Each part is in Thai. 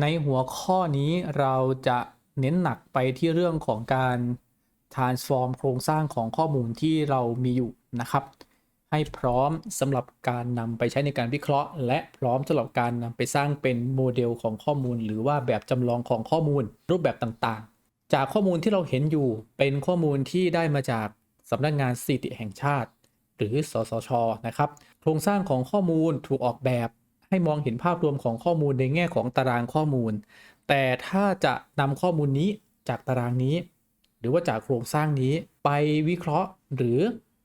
ในหัวข้อนี้เราจะเน้นหนักไปที่เรื่องของการ transform โครงสร้างของข้อมูลที่เรามีอยู่นะครับ ให้พร้อมสำหรับการนำไปใช้ในการวิเคราะห์ และพร้อมสำหรับการนำไปสร้างเป็นโมเดลของข้อมูล หรือว่าแบบจำลองของข้อมูลรูปแบบต่างๆ จากข้อมูลที่เราเห็นอยู่เป็นข้อมูลที่ได้มาจากสำนักงานสถิติแห่งชาติ หรือสสชนะครับ โครงสร้างของข้อมูลถูกออกแบบ ให้มองเห็นภาพรวมของข้อมูลในแง่ของตารางข้อมูล แต่ถ้าจะนำข้อมูลนี้จากตารางนี้ หรือว่าจากโครงสร้างนี้ไปวิเคราะห์หรือ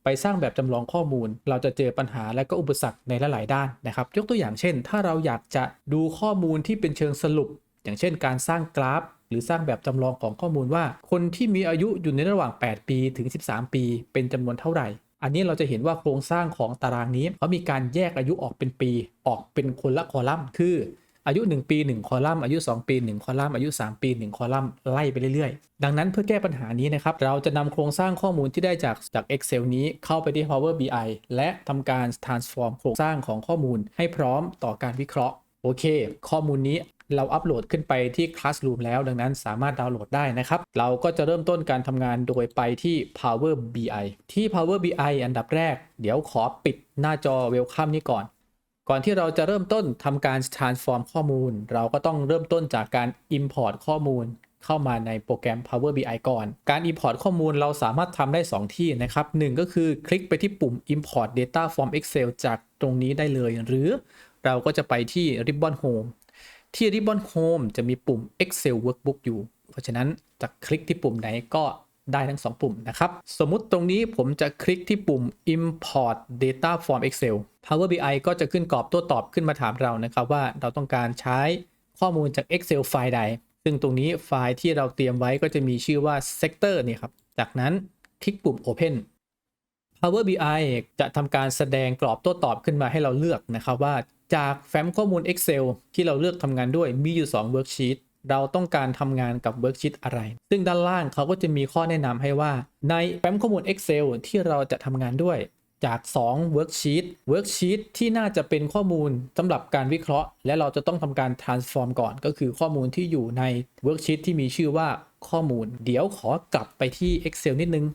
ไปสร้างแบบจำลองข้อมูล เราจะเจอปัญหาและก็อุปสรรคในหลายๆด้านนะครับ ยกตัวอย่างเช่น ถ้าเราอยากจะดูข้อมูลที่เป็นเชิงสรุป อย่างเช่น การสร้างกราฟ หรือสร้างแบบจำลองของข้อมูลว่า คนที่มีอายุอยู่ในระหว่าง 8 ปีถึง 13 ปี เป็นจำนวนเท่าไหร่ อันนี้เราจะเห็นว่าโครงสร้างของตารางนี้เขามีการแยกอายุออกเป็นปี ออกเป็นคนละคอลัมน์ คืออายุ 1 ปี 1 คอลัมน์อายุ 2 ปี 1 คอลัมน์อายุ 3 ปี 1 คอลัมน์ไล่ไปเรื่อยๆ ดังนั้นเพื่อแก้ปัญหานี้นะครับเราจะนำโครงสร้างข้อมูลที่ได้จากจาก Excel นี้เข้าไปที่ Power BI และทำการ transform โครงสร้างของข้อมูลให้พร้อมต่อการวิเคราะห์โอเค ข้อมูลนี้ เราอัปโหลดขึ้นไปที่ Classroom แล้ว ดังนั้นสามารถดาวน์โหลดได้นะครับ เราก็จะเริ่มต้นการทำงานโดยไปที่ Power BI ที่ Power BI อันดับแรก เดี๋ยวขอปิดหน้าจอ Welcome นี้ก่อน ก่อนที่เราจะเริ่มต้นทำการ transform ข้อมูล เราก็ต้องเริ่มต้นจากการ import ข้อมูลเข้ามาในโปรแกรม Power BI ก่อน การ import ข้อมูลเราสามารถทำได้ 2 ที่นะครับหนึ่งก็คือคลิกไปที่ปุ่ม import data from Excel จากตรงนี้ได้เลย หรือเราก็จะไปที่ ribbon home ที่ ribbon home จะมีปุ่ม Excel workbook อยู่ เพราะฉะนั้นจะคลิกที่ปุ่มไหนก็ได้ทั้ง 2 ปุ่มนะครับ สมมุติตรงนี้ผมจะคลิกที่ปุ่ม import data from Excel Power BI ก็จะขึ้นกรอบโต้ตอบขึ้นมาถามเรานะครับว่าเราต้องการใช้ข้อมูลจาก Excel ไฟล์ใด ซึ่งตรงนี้ไฟล์ที่เราเตรียมไว้ก็จะมีชื่อว่า sector นี่ครับ จากนั้นคลิกปุ่ม open Power BI จะทำการแสดงกรอบโต้ตอบขึ้นมาให้เราเลือกนะครับว่า จากแฟ้มข้อมูล Excel ที่เราเลือกทำงานด้วยมีอยู่2 worksheet เราต้องการทำงานกับ worksheet อะไร ซึ่งด้านล่างเขาก็จะมีข้อแนะนำให้ว่า ในแฟ้มข้อมูล Excel ที่เราจะทำงานด้วยจาก 2 worksheet worksheet ที่น่าจะเป็นข้อมูลสำหรับการวิเคราะห์ และเราจะต้องทำการ transform ก่อนก็คือข้อมูลที่อยู่ใน worksheet ที่มีชื่อว่าข้อมูล เดี๋ยวขอกลับไปที่ Excel นิดนึง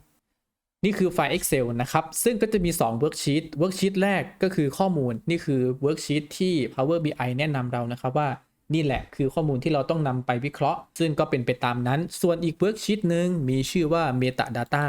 นี่คือไฟล์ Excel นะครับ ซึ่งก็จะมี 2 worksheet worksheet แรกก็คือข้อมูล นี่คือ worksheet ที่ Power BI แนะนำเรานะครับว่านี่แหละคือข้อมูลที่เราต้องนำไปวิเคราะห์ ซึ่งก็เป็นไปตามนั้น ส่วนอีก worksheet หนึ่งมีชื่อว่า metadata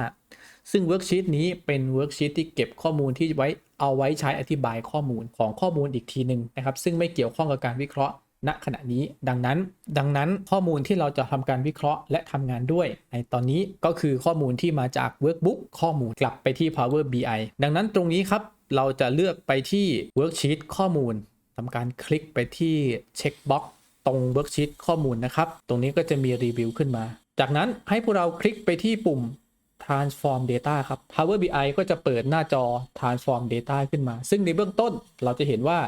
ซึ่ง worksheet นี้เป็น worksheet ที่เก็บข้อมูลที่ไว้เอาไว้ใช้อธิบายข้อมูลของข้อมูลอีกทีหนึ่งนะครับ ซึ่งไม่เกี่ยวข้องกับการวิเคราะห์ ณขณะนี้ดังนั้น ดังนั้นข้อมูลที่เราจะทำการวิเคราะห์และทำงานด้วย ในตอนนี้ก็คือข้อมูลที่มาจาก workbook ข้อมูลกลับไปที่ Power BI ดังนั้นตรงนี้ครับ เราจะเลือกไปที่ worksheet ข้อมูลทำการคลิกไปที่ checkbox ตรง worksheet ข้อมูลนะครับ ตรงนี้ก็จะมีรีวิวขึ้นมา จากนั้นให้พวกเราคลิกไปที่ปุ่ม transform data ครับ Power BI ก็จะเปิดหน้าจอ transform data ขึ้นมา ซึ่งในเบื้องต้นเราจะเห็นว่า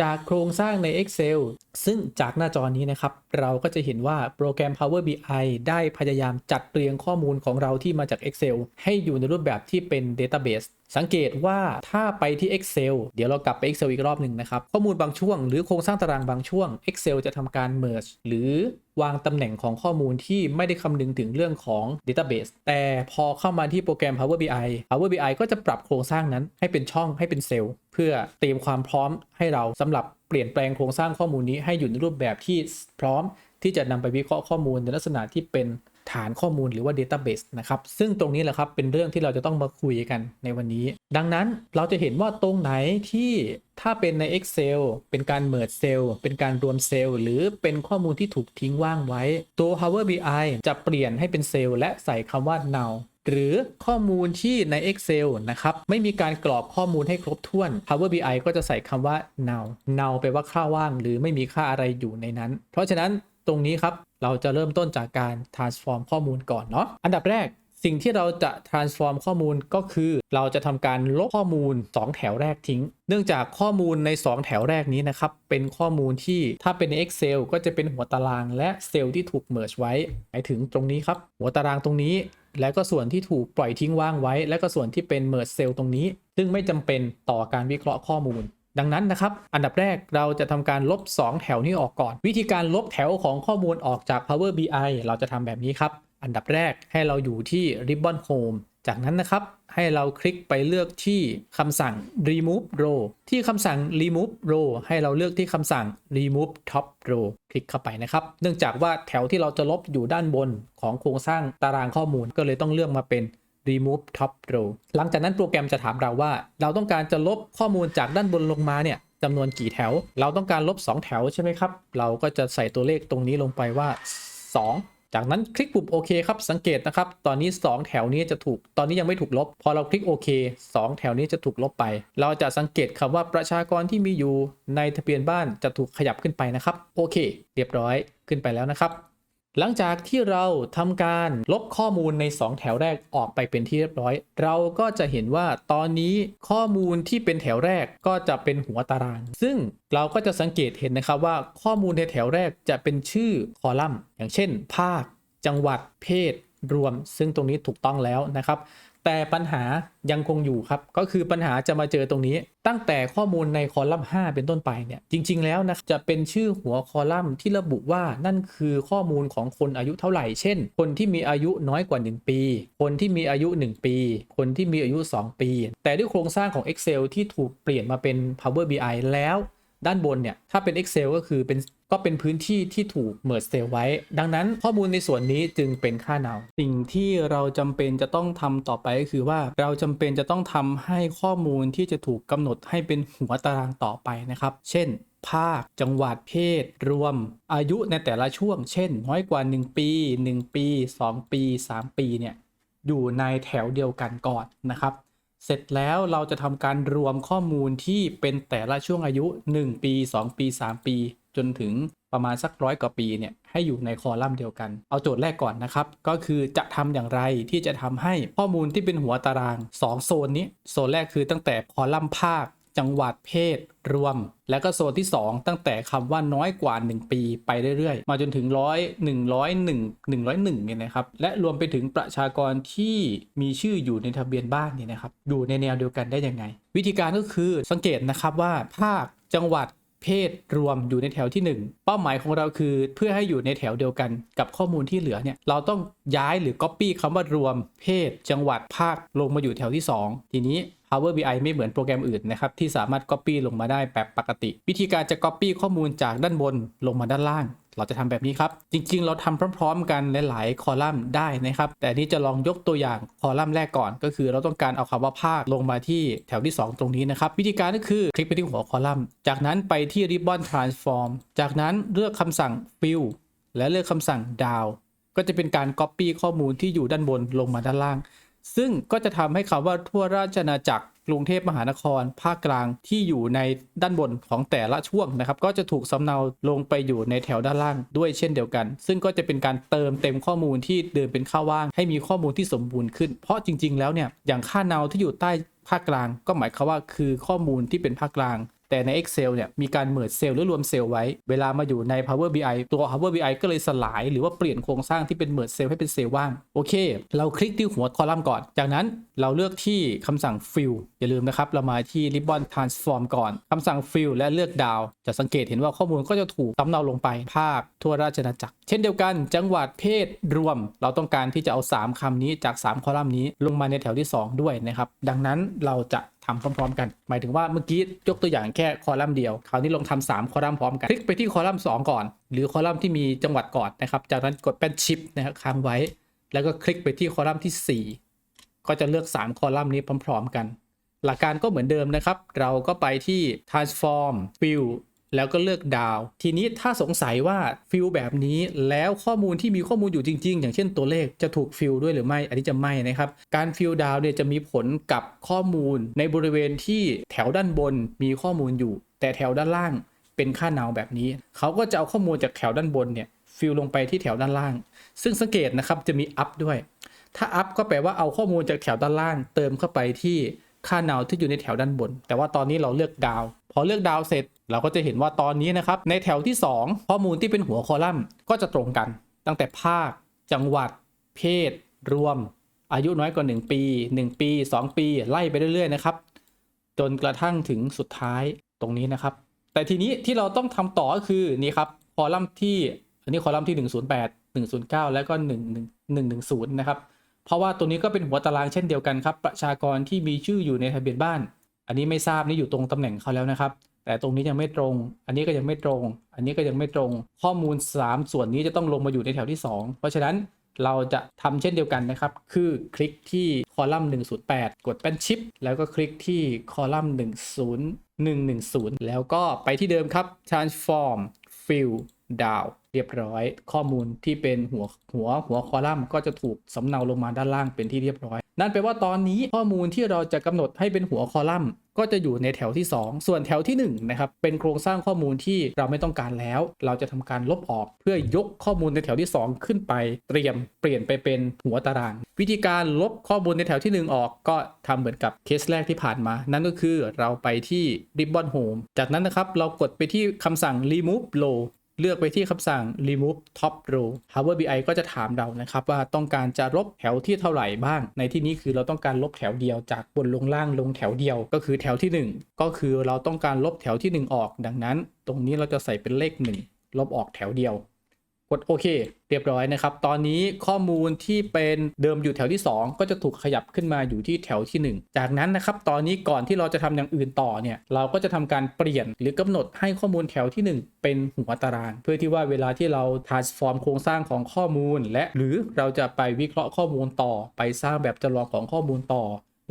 จากโครงสร้างใน Excel ซึ่งจากหน้าจอนี้นะครับ เราก็จะเห็นว่าโปรแกรม Power BI ได้พยายามจัดเรียงข้อมูลของเราที่มาจาก Excel ให้อยู่ในรูปแบบที่เป็น Database สังเกตว่าถ้าไปที่ Excel เดี๋ยวเรากลับไป Excel อีกรอบหนึ่งนะครับ ข้อมูลบางช่วงหรือโครงสร้างตารางบางช่วง Excel จะทำการ merge หรือวางตำแหน่งของข้อมูลที่ไม่ได้คำนึงถึงเรื่องของ Database แต่พอเข้ามาที่โปรแกรม Power BI Power BI ก็จะปรับโครงสร้างนั้นให้เป็นช่องให้เป็นเซลล์ เพื่อเตรียมความพร้อมให้เราสำหรับเปลี่ยนแปลงโครงสร้างข้อมูลนี้ให้อยู่ในรูปแบบที่พร้อมที่จะนำไปวิเคราะห์ข้อมูลในลักษณะที่เป็น ฐานข้อมูลหรือว่า Database นะครับ ซึ่งตรงนี้แหละครับเป็นเรื่องที่เราจะต้องมาคุยกันในวันนี้ ดังนั้นเราจะเห็นว่าตรงไหนที่ถ้าเป็นใน Excel เป็นการ merge cell เป็นการรวมเซลล์หรือเป็นข้อมูลที่ถูกทิ้งว่างไว้ ตัว Power BI จะเปลี่ยนให้เป็นเซลล์และใส่คำว่า now หรือข้อมูลที่ใน Excel นะครับ ไม่มีการกรอกข้อมูลให้ครบถ้วน Power BI ก็จะใส่คำว่า null null แปลว่าค่าว่าง หรือไม่มีค่าอะไรอยู่ในนั้น เพราะฉะนั้นตรงนี้ครับ เราจะเริ่มต้นจากการ transform ข้อมูลก่อนเนาะอันดับแรกสิ่งที่เราจะ transform ข้อมูลก็คือ เราจะทำการลบข้อมูล 2 แถวแรกทิ้ง เนื่องจากข้อมูลใน 2 แถวแรกนี้นะครับ เป็นข้อมูลที่ถ้าเป็นใน Excel ก็จะเป็นหัวตารางและเซลล์ที่ถูก merge ไว้หมายถึงตรงนี้ครับ หัวตารางตรงนี้ แล้วก็ส่วนที่ถูกปล่อยทิ้งว่างไว้ และก็ส่วนที่เป็น merge cell ตรงนี้ ซึ่งไม่จำเป็นต่อการวิเคราะห์ข้อมูล ดังนั้นนะครับ อันดับแรกเราจะทำการลบ 2 แถวนี้ออกก่อน วิธีการลบแถวของข้อมูลออกจาก Power BI เราจะทำแบบนี้ครับ อันดับแรกให้เราอยู่ที่ Ribbon Home จากนั้นนะครับ ให้เราคลิกไปเลือกที่คำสั่ง remove row ที่คำสั่ง remove row ให้เราเลือกที่คำสั่ง remove top row คลิกเข้าไปนะครับ เนื่องจากว่าแถวที่เราจะลบอยู่ด้านบนของโครงสร้างตารางข้อมูลก็เลยต้องเลือกมาเป็น remove top row หลังจากนั้นโปรแกรมจะถามเราว่า เราต้องการจะลบข้อมูลจากด้านบนลงมาเนี่ยจำนวนกี่แถว เราต้องการลบ 2 แถวใช่ไหมครับ เราก็จะใส่ตัวเลขตรงนี้ลงไปว่า 2 จากนั้นคลิกปุ่มโอเคครับ สังเกตนะครับ ตอนนี้ 2 แถวนี้จะถูก ตอนนี้ยังไม่ถูกลบ พอเราคลิกโอเค 2 แถวนี้จะถูกลบไป เราจะสังเกตคำว่าประชากรที่มีอยู่ในทะเบียนบ้านจะถูกขยับขึ้นไปนะครับ โอเค เรียบร้อยขึ้นไปแล้วนะครับ หลังจากที่เราทำการลบข้อมูลใน 2 แถวแรกออกไปเป็นที่เรียบร้อย เราก็จะเห็นว่าตอนนี้ข้อมูลที่เป็นแถวแรกก็จะเป็นหัวตาราง ซึ่งเราก็จะสังเกตเห็นนะครับว่าข้อมูลในแถวแรกจะเป็นชื่อคอลัมน์ อย่างเช่น ภาค จังหวัดเพศรวม ซึ่งตรงนี้ถูกต้องแล้วนะครับ แต่ปัญหายังคงอยู่ครับ ก็คือปัญหาจะมาเจอตรงนี้ ตั้งแต่ข้อมูลในคอลัมน์ 5 เป็นต้นไปเนี่ย จริง ๆ แล้วนะ จะเป็นชื่อหัวคอลัมน์ที่ระบุว่านั่นคือข้อมูลของคนอายุเท่าไหร่ เช่น คนที่มีอายุน้อยกว่า 1 ปี คนที่มีอายุ 1 ปี คนที่มีอายุ 2 ปี แต่ด้วยโครงสร้างของ Excel ที่ถูกเปลี่ยนมาเป็น Power BI แล้ว ด้านบนเนี่ยถ้าเป็น Excel ก็คือเป็นก็เป็นพื้นที่ที่ถูกเมิร์ e เซลไว้ ดังนั้นข้อมูลในส่วนนี้จึงเป็นค่าเนาสิ่งที่เราจำเป็นจะต้องทำต่อไปก็คือว่าเราจำเป็นจะต้องทำให้ข้อมูลที่จะถูกกำหนดให้เป็นหัวตารางต่อไปนะครับ เช่นภาค จังหวัดเพศ รวม อายุในแต่ละช่วง เช่น น้อยกว่า 1 ปี 1 ปี 2 ปี 3 ปีเนี่ยอยู่ในแถวเดียวกันก่อนนะครับ เสร็จแล้วเราจะทำการรวมข้อมูลที่เป็นแต่ละช่วงอายุ 1 ปี 2 ปี 3 ปี จนถึงประมาณสักร้อยกว่าปีเนี่ยให้อยู่ในคอลัมน์เดียวกัน เอาโจทย์แรกก่อนนะครับ ก็คือจะทำอย่างไรที่จะทำให้ข้อมูลที่เป็นหัวตาราง 2 โซนนี้ โซนแรกคือตั้งแต่คอลัมน์ภาค จังหวัดเพศรวม และก็โซนที่ 2 ตั้งแต่คำว่าน้อยกว่า 1 ปีไปเรื่อยๆ มาจนถึงร้อยหนึ่งร้อยหนึ่งหนึ่งร้อยหนึ่งเนี่ยนะครับ และรวมไปถึงประชากรที่มีชื่ออยู่ในทะเบียนบ้านเนี่ยนะครับ อยู่ในแนวเดียวกันได้ยังไง วิธีการก็คือสังเกตนะครับว่าภาคจังหวัด เพศรวมอยู่ในแถวที่ 1 เป้าหมายของเราคือ เพื่อให้อยู่ในแถวเดียวกันกับข้อมูลที่เหลือเนี่ยเราต้องย้ายหรือ Copy คำว่ารวม เพศ จังหวัดภาคลงมาอยู่แถวที่ 2 ทีนี้ Power BI ไม่เหมือนโปรแกรมอื่นนะครับ ที่สามารถ Copy ลงมาได้แบบปกติ วิธีการจะ Copy ข้อมูลจากด้านบนลงมาด้านล่าง เราจะทำแบบนี้ครับ จริง ๆ เราทำพร้อม ๆ กันหลายๆคอลัมน์ได้นะครับ แต่นี่จะลองยกตัวอย่างคอลัมน์แรกก่อน ก็คือเราต้องการเอาคำว่าภาคลงมาที่แถวที่ 2 ตรงนี้นะครับ วิธีการก็คือคลิกไปที่หัวคอลัมน์ จากนั้นไปที่ Ribbon Transform จากนั้นเลือกคำสั่ง Fill และเลือกคำสั่ง Down ก็จะเป็นการ Copy ข้อมูลที่อยู่ด้านบนลงมาด้านล่าง ซึ่งก็จะทำให้คำว่าทั่วราชอาณาจักร กรุงเทพมหานคร ภาคกลางที่อยู่ในด้านบนของแต่ละช่วงนะครับ ก็จะถูกสำเนาลงไปอยู่ในแถวด้านล่างด้วยเช่นเดียวกัน ซึ่งก็จะเป็นการเติมเต็มข้อมูลที่เดิมเป็นข้าว่าง ให้มีข้อมูลที่สมบูรณ์ขึ้น เพราะจริง ๆ แล้วเนี่ยอย่างค่าเนาที่อยู่ใต้ภาคกลางก็หมายความว่าคือข้อมูลที่เป็นภาคกลาง แต่ใน Excel เนี่ยมีการเมิร์เซลหรือรวมเซลล์ไว้ เวลามาอยู่ใน Power BI ตัว Power BI ก็เลยสลายหรือว่าเปลี่ยนโครงสร้างที่เป็นเมิร์เซลให้เป็นเซลล์ว่าง โอเค เราคลิกที่หัวคอลัมน์ก่อน จากนั้นเราเลือกที่คำสั่ง Fill อย่าลืมนะครับ เรามาที่ Ribbon Transform ก่อนคำสั่ง Fill และเลือกดาวจะสังเกตเห็นว่าข้อมูลก็จะถูกสำเนาลงไปภาคทั่วราชอาณาจักร เช่นเดียวกัน จังหวัดเพศรวม เราต้องการที่จะเอา 3คำนี้จาก 3 คอลัมน์นี้ลงมาในแถวที่ 2 ด้วยนะครับดังนั้นเราจะ ทำพร้อมๆ กัน หมายถึงว่าเมื่อกี้ยกตัวอย่างแค่คอลัมน์เดียว คราวนี้ลองทำสามคอลัมน์พร้อมกัน คลิกไปที่คอลัมน์2ก่อน หรือคอลัมน์ที่มีจังหวัดก่อนนะครับ จากนั้นกดแป้นชิปนะครับค้างไว้ แล้วก็คลิกไปที่คอลัมน์ที่ 4 ก็จะเลือก 3 คอลัมน์นี้พร้อม ๆ กัน หลักการก็เหมือนเดิมนะครับ เราก็ไปที่ transform fill แล้วก็เลือกดาว ทีนี้ถ้าสงสัยว่าฟิลแบบนี้แล้วข้อมูลที่มีข้อมูลอยู่จริง ๆ อย่างเช่นตัวเลขจะถูกฟิลด้วยหรือไม่ อันนี้จะไม่นะครับ การฟิลดาวเนี่ยจะมีผลกับข้อมูลในบริเวณที่แถวด้านบนมีข้อมูลอยู่ แต่แถวด้านล่างเป็นค่าเนาแบบนี้ เขาก็จะเอาข้อมูลจากแถวด้านบนเนี่ยฟิลลงไปที่แถวด้านล่าง ซึ่งสังเกตนะครับจะมีอัพด้วย ถ้าอัพก็แปลว่าเอาข้อมูลจากแถวด้านล่าง เติมเข้าไปที่ ค่าเนาที่อยู่ในแถวด้านบน แต่ว่าตอนนี้เราเลือกดาวพอเลือกดาวเสร็จเราก็จะเห็นว่าตอนนี้นะครับ ในแถวที่ 2 ข้อมูลที่เป็นหัวคอลัมน์ก็จะตรงกัน ตั้งแต่ภาค จังหวัด เพศ รวม อายุน้อยกว่า 1 ปี 1 ปี 2 ปี ไล่ไปเรื่อยๆนะครับ จนกระทั่งถึงสุดท้ายตรงนี้นะครับ แต่ทีนี้ที่เราต้องทำต่อก็คือนี่ครับคอลัมน์ที่อันนี้คอลัมน์ที่ 108 109 แล้วก็ 1 110 นะครับ เพราะว่าตัวนี้ก็เป็นหัวตารางเช่นเดียวกันครับประชากรที่มีชื่ออยู่ในทะเบียนบ้าน อันนี้ไม่ทราบนี่อยู่ตรงตำแหน่งเขาแล้วนะครับ แต่ตรงนี้ยังไม่ตรง อันนี้ก็ยังไม่ตรง อันนี้ก็ยังไม่ตรง ข้อมูล 3 ส่วนนี้จะต้องลงมาอยู่ในแถวที่ 2 เพราะฉะนั้นเราจะทำเช่นเดียวกันนะครับ คือคลิกที่คอลัมน์ 108 กดเป็นชิป แล้วก็คลิกที่คอลัมน์ 10110 แล้วก็ไปที่เดิมครับ transform fill down เรียบร้อย ข้อมูลที่เป็นหัวหัวหัวคอลัมน์ก็จะถูกสำเนาลงมาด้านล่างเป็นที่เรียบร้อย นั่นแปลว่าตอนนี้ข้อมูลที่เราจะกำหนดให้เป็นหัวคอลัมน์ก็จะอยู่ในแถวที่ 2 ส่วนแถวที่1นะครับเป็นโครงสร้างข้อมูลที่เราไม่ต้องการแล้ว เราจะทำการลบออก เพื่อยกข้อมูลในแถวที่ 2 ขึ้นไป เตรียมเปลี่ยนไปเป็นหัวตาราง วิธีการลบข้อมูลในแถวที่ 1 ออก ก็ทำเหมือนกับเคสแรกที่ผ่านมา นั่นก็คือเราไปที่ ribbon home จากนั้นนะครับเรากดไปที่คำสั่ง remove row เลือกไปที่คำสั่ง remove top row Power BI ก็จะถามเรานะครับว่าต้องการจะลบแถวที่เท่าไหร่บ้าง ในที่นี้คือเราต้องการลบแถวเดียวจากบนลงล่างลงแถวเดียว ก็คือแถวที่ 1 ก็คือเราต้องการลบแถวที่ 1 ออก ดังนั้น ตรงนี้เราจะใส่เป็นเลข 1 ลบออกแถวเดียว กดโอเค เรียบร้อยนะครับ ตอนนี้ข้อมูลที่เป็นเดิมอยู่แถวที่ 2 ก็จะถูกขยับขึ้นมาอยู่ที่แถวที่ 1 จากนั้นนะครับ ตอนนี้ก่อนที่เราจะทำอย่างอื่นต่อเนี่ย เราก็จะทำการเปลี่ยนหรือกำหนดให้ข้อมูลแถวที่ 1 เป็นหัวตาราง เพื่อที่ว่าเวลาที่เรา transform โครงสร้างของข้อมูล และหรือเราจะไปวิเคราะห์ข้อมูลต่อ ไปสร้างแบบจำลองของข้อมูลต่อ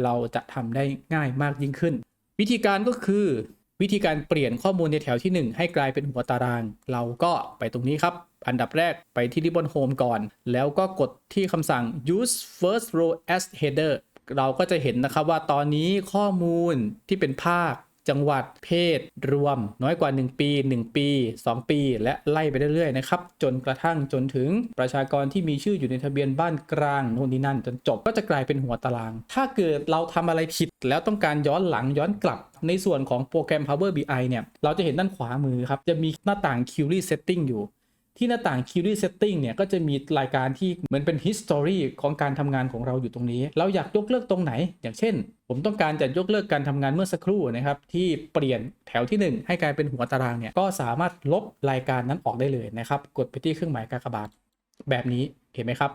เราจะทำได้ง่ายมากยิ่งขึ้น วิธีการก็คือ วิธีการเปลี่ยนข้อมูลในแถวที่ 1 ให้กลายเป็นหัวตาราง เราก็ไปตรงนี้ครับ อันดับแรกไปที่ Ribbon Home ก่อน แล้วก็กดที่คำสั่ง use first row as header เราก็จะเห็นนะครับว่าตอนนี้ข้อมูลที่เป็นภาค จังหวัดเพศ รวม น้อยกว่า 1 ปี 1 ปี 2 ปี และไล่ไปเรื่อยๆนะครับ จนกระทั่งจนถึงประชากรที่มีชื่ออยู่ในทะเบียนบ้านกลางโน่นนี่นั่น จนจบก็จะกลายเป็นหัวตาราง ถ้าเกิดเราทำอะไรผิดแล้วต้องการย้อนหลังย้อนกลับ ในส่วนของโปรแกรม Power BI เนี่ย เราจะเห็นด้านขวามือครับ จะมีหน้าต่าง Query Setting อยู่ ที่หน้าต่าง Query Setting เนี่ย ก็จะมีรายการที่เหมือนเป็น history ของการทำงานของเราอยู่ตรงนี้ เราอยากยกเลิกตรงไหน อย่างเช่น ผมต้องการจะยกเลิกการทำงานเมื่อสักครู่นะครับ ที่เปลี่ยนแถวที่ 1 ให้กลายเป็นหัวตารางเนี่ย ก็สามารถลบรายการนั้นออกได้เลยนะครับ กดไปที่เครื่องหมายกากบาทแบบนี้ เห็นไหมครับ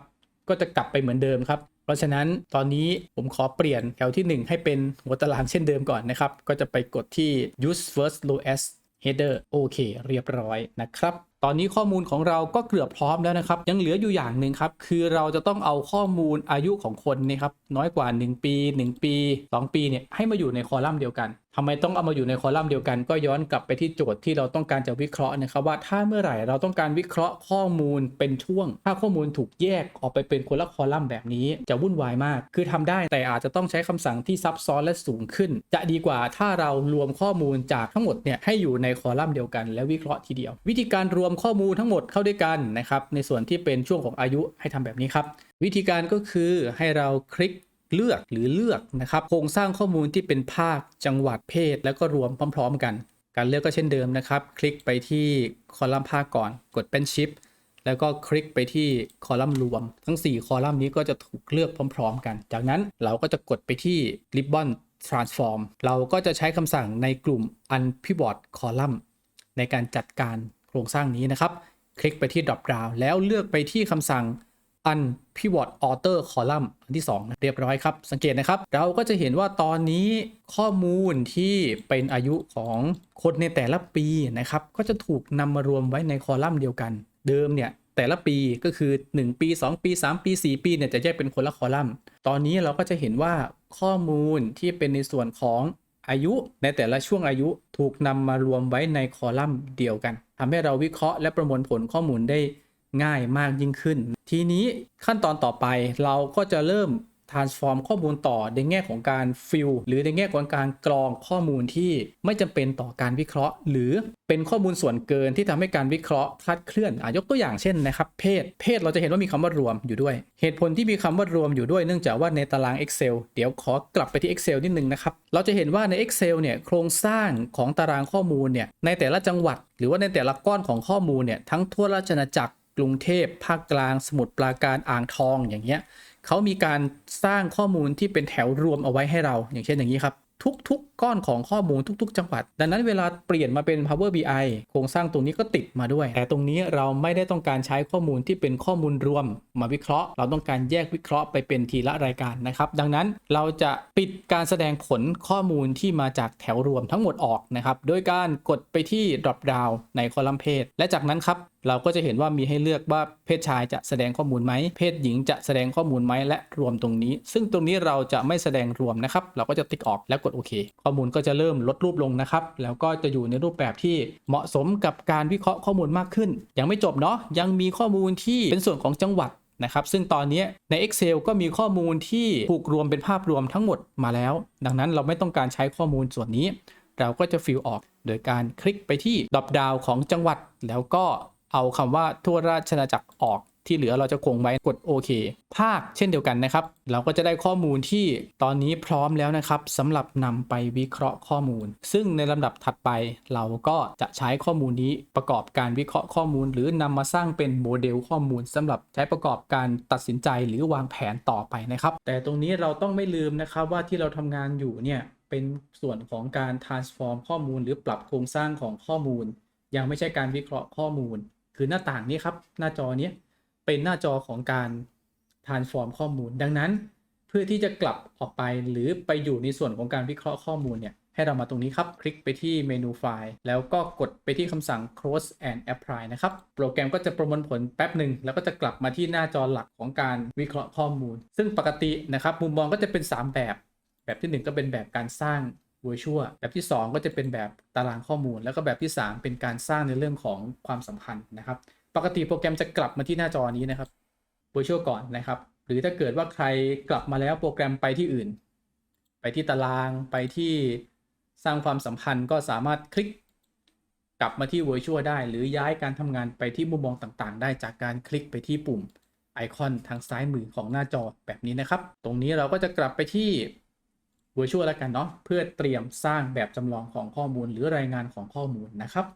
ก็จะกลับไปเหมือนเดิมครับ เพราะฉะนั้นตอนนี้ผมขอเปลี่ยนแถวที่ 1 ให้เป็นหัวตารางเช่นเดิมก่อนนะครับ ก็จะไปกดที่ use first row as header โอเค เรียบร้อยนะครับ ตอนนี้ข้อมูลของเราก็เกือบพร้อมแล้วนะครับ ยังเหลืออยู่อย่างหนึ่งครับ คือเราจะต้องเอาข้อมูลอายุของคนเนะครับ น้อยกว่า 1 ปี 1 ปี 2 ปีเนี่ยให้มาอยู่ในคอลัมน์เดียวกันทำไมต้องเอามาอยู่ในคอลัมน์เดียวกัน ก็ย้อนกลับไปที่โจทย์ที่เราต้องการจะวิเคราะห์นะครับว่าถ้าเมื่อไหร่เราต้องการวิเคราะห์ข้อมูลเป็นช่วง ถ้าข้อมูลถูกแยกออกไปเป็นคนละคอลัมน์แบบนี้จะวุ่นวายมาก คือทำได้แต่อาจจะต้องใช้คำสั่งที่ซับซ้อนและสูงขึ้น จะดีกว่าถ้าเรารวมข้อมูลจากทั้งหมดเนี่ยให้อยู่ในคอลัมน์เดียวกัน และวิเคราะห์ทีเดียว วิธีการรวมข้อมูลทั้งหมดเข้าด้วยกันนะครับในส่วนที่เป็นช่วงของอายุให้ทำแบบนี้ครับวิธีการก็คือให้เราคลิก เลือกหรือเลือกนะครับโครงสร้างข้อมูลที่เป็นภาคจังหวัดเพศ แล้วก็รวมพร้อม ๆ กัน การเลือกก็เช่นเดิมนะครับ คลิกไปที่คอลัมน์ภาคก่อน กดเป็นชิปแล้วก็คลิกไปที่คอลัมน์รวม ทั้ง 4 คอลัมน์นี้ก็จะถูกเลือกพร้อม ๆ กัน จากนั้นเราก็จะกดไปที่ Ribbon Transform เราก็จะใช้คำสั่งในกลุ่ม Unpivot Column ในการจัดการโครงสร้างนี้นะครับ คลิกไปที่ drop down แล้วเลือกไปที่คำสั่ง unpivot order column อันที่ 2 เรียบร้อยครับ สังเกตนะครับ เราก็จะเห็นว่าตอนนี้ข้อมูลที่เป็นอายุของคนในแต่ละปีนะครับ ก็จะถูกนำมารวมไว้ในคอลัมน์เดียวกัน เดิมเนี่ยแต่ละปีก็คือ 1 ปี 2 ปี 3 ปี 4 ปีเนี่ยจะแยกเป็นคนละคอลัมน์ ตอนนี้เราก็จะเห็นว่าข้อมูลที่เป็นในส่วนของอายุในแต่ละช่วงอายุถูกนำมารวมไว้ในคอลัมน์เดียวกันทำให้เราวิเคราะห์และประมวลผลข้อมูลได้ ง่ายมากยิ่งขึ้น ทีนี้ขั้นตอนต่อไปเราก็จะเริ่ม transform ข้อมูลต่อในแง่ของการ fill หรือในแง่ของการกรองข้อมูลที่ไม่จำเป็นต่อการวิเคราะห์ หรือเป็นข้อมูลส่วนเกินที่ทำให้การวิเคราะห์คลาดเคลื่อนอยกตัวอย่างเช่นนะครับเพศ เพศเราจะเห็นว่ามีคำว่ารวมอยู่ด้วย เหตุผลที่มีคำว่ารวมอยู่ด้วยเนื่องจากว่าในตาราง Excel เดี๋ยวขอกลับไปที่ Excel นิดนึงนะครับเราจะเห็นว่าใน Excel เนี่ยโครงสร้างของตารางข้อมูลเนี่ยในแต่ละจังหวัด หรือว่าในแต่ละก้อนของข้อมูลเนี่ยทั้งทั่วราชอาณาจักร กรุงเทพภาคกลาง สมุทรปราการอ่างทองอย่างเงี้ยเขามีการสร้างข้อมูลที่เป็นแถวรวมเอาไว้ให้เรา อย่างเช่นอย่างนี้ครับ ทุกๆ ก้อนของข้อมูลทุก ๆ จังหวัด ดังนั้นเวลาเปลี่ยนมาเป็น Power BI โครงสร้างตรงนี้ก็ติดมาด้วย แต่ตรงนี้เราไม่ได้ต้องการใช้ข้อมูลที่เป็นข้อมูลรวม มาวิเคราะห์ เราต้องการแยกวิเคราะห์ไปเป็นทีละรายการนะครับ ดังนั้นเราจะปิดการแสดงผลข้อมูลที่มาจากแถวรวมทั้งหมดออกนะครับ โดยการกดไปที่ drop down ในคอลัมน์เพศและจากนั้นครับเราก็จะเห็นว่ามีให้เลือกว่าเพศชายจะแสดงข้อมูลไหม เพศหญิงจะแสดงข้อมูลไหมและรวมตรงนี้ ซึ่งตรงนี้เราจะไม่แสดงรวมนะครับ เราก็จะติ๊กออกแล้วกดโอเคข้ออมูลก็จะเริ่มลดรูปลงนะครับ แล้วก็จะอยู่ในรูปแบบที่เหมาะสมกับการวิเคราะห์ข้อมูลมากขึ้น ยังไม่จบเนาะยังมีข้อมูลที่เป็นส่วนของจังหวัดนะครับซึ่งตอนนี้ใน Excel ก็มีข้อมูลที่ถูกรวมเป็นภาพรวมทั้งหมดมาแล้ว ดังนั้นเราไม่ต้องการใช้ข้อมูลส่วนนี้ เราก็จะฟิลออกโดยการคลิกไปที่ดรอปดาวของจังหวัด แล้วก็เอาคำว่าทั่วราชอาณาจักรออก ที่เหลือเราจะคงไว้กดโอเคภาคเช่นเดียวกันนะครับ เราก็จะได้ข้อมูลที่ตอนนี้พร้อมแล้วนะครับสำหรับนำไปวิเคราะห์ข้อมูล ซึ่งในลำดับถัดไปเราก็จะใช้ข้อมูลนี้ประกอบการวิเคราะห์ข้อมูล หรือนำมาสร้างเป็นโมเดลข้อมูลสำหรับใช้ประกอบการตัดสินใจหรือวางแผนต่อไปนะครับ แต่ตรงนี้เราต้องไม่ลืมนะครับว่าที่เราทำงานอยู่เนี่ยเป็นส่วนของการ transform ข้อมูล หรือปรับโครงสร้างของข้อมูล ยังไม่ใช่การวิเคราะห์ข้อมูล คือหน้าต่างนี้ครับ หน้าจอนี้ เป็นหน้าจอของการ transform ข้อมูล ดังนั้นเพื่อที่จะกลับออกไปหรือไปอยู่ในส่วนของการวิเคราะห์ข้อมูลเนี่ยให้เรามาตรงนี้ครับ คลิกไปที่เมนูไฟล์ แล้วก็กดไปที่คำสั่ง close and apply นะครับ โปรแกรมก็จะประมวลผลแป๊บหนึ่ง แล้วก็จะกลับมาที่หน้าจอหลักของการวิเคราะห์ข้อมูล ซึ่งปกตินะครับ มุมมองก็จะเป็น 3 แบบ แบบที่ 1 ก็เป็นแบบการสร้าง virtual แบบที่ 2 ก็จะเป็นแบบตารางข้อมูล แล้วก็แบบที่ 3 เป็นการสร้างในเรื่องของความสัมพันธ์นะครับ ปกติโปรแกรมจะกลับมาที่หน้าจอนี้นะครับ virtual ก่อนนะครับ หรือถ้าเกิดว่าใครกลับมาแล้วโปรแกรมไปที่อื่น ไปที่ตารางไปที่สร้างความสัมพันธ์ก็สามารถคลิกกลับมาที่ virtual ได้ หรือย้ายการทำงานไปที่มุมมองต่างๆ ได้จากการคลิกไปที่ปุ่มไอคอนทางซ้ายมือของหน้าจอแบบนี้นะครับ ตรงนี้เราก็จะกลับไปที่ virtual แล้วกันเนาะเพื่อเตรียมสร้างแบบจำลองของข้อมูลหรือรายงานของข้อมูลนะครับ